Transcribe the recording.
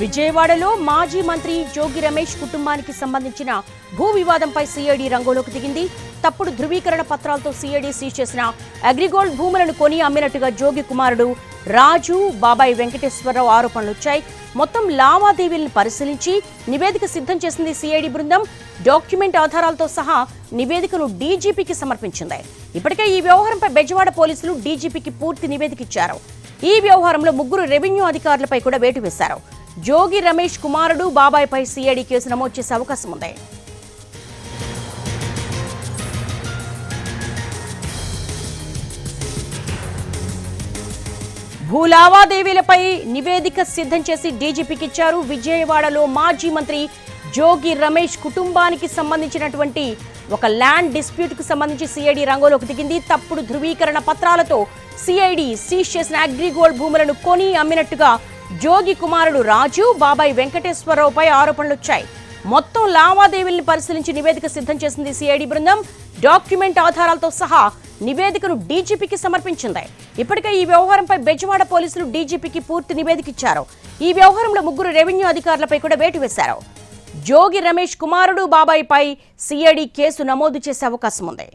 విజయవాడలో మాజీ మంత్రి జోగి రమేష్ కుటుంబానికి సంబంధించిన భూ వివాదంపై సీఐడి రంగంలోకి దిగింది. తప్పుడు ధృవీకరణ పత్రాలతో సీఐడి సీజ్ చేసిన అగ్రిగోల్డ్ భూములను కొని అమ్మినట్టుగా జోగి కుమారుడు రాజు బాబాయ్ వెంకటేశ్వరరావు ఆరోపణలు వచ్చాయి మొత్తం లావాదేవీలను పరిశీలించి నివేదిక సిద్ధం చేసింది సీఐడి బృందం. డాక్యుమెంట్ ఆధారాలతో సహా నివేదికను డీజీపీకి సమర్పించింది. ఇప్పటికే ఈ వ్యవహారంపై బెజవాడ పోలీసులు డీజీపీకి పూర్తి నివేదిక ఇచ్చారు. ఈ వ్యవహారంలో ముగ్గురు రెవెన్యూ అధికారులపై కూడా వేటు వేశారు. జోగి రమేష్ కుమారుడు బాబాయ్పై సిఐడి కేసు నమోదు చేసే అవకాశం ఉంది. భూ లావాదేవీలపై నివేదిక సిద్ధం చేసి డీజీపీకి ఇచ్చారు విజయవాడలో మాజీ మంత్రి జోగి రమేష్ కుటుంబానికి సంబంధించినటువంటి ఒక ల్యాండ్ డిస్ప్యూట్కు సంబంధించి సిఐడి రంగంలోకి దిగింది. తప్పుడు ధృవీకరణ పత్రాలతో సిఐడి సీజ్ చేసిన అగ్రిగోల్డ్ భూములను కొని అమ్మినట్టుగా జోగి కుమారుడు రాజు బాబాయ్ వెంకటేశ్వరరావుపై ఆరోపణలు వచ్చాయి మొత్తం లావాదేవీలను పరిశీలించి నివేదిక సిద్ధం చేసింది సిఐడి బృందం. డాక్యుమెంట్ ఆధారాలతో సహా నివేదికను డీజీపీకి సమర్పించింది. ఇప్పటికే ఈ వ్యవహారంపై బెజవాడ పోలీసులు డీజీపీకి పూర్తి నివేదిక ఇచ్చారు ఈ వ్యవహారంలో ముగ్గురు రెవెన్యూ అధికారులపై కూడా వేటు వేశారు. జోగి రమేష్ కుమారుడు బాబాయ్పై సిఐడి కేసు నమోదు చేసే అవకాశం ఉంది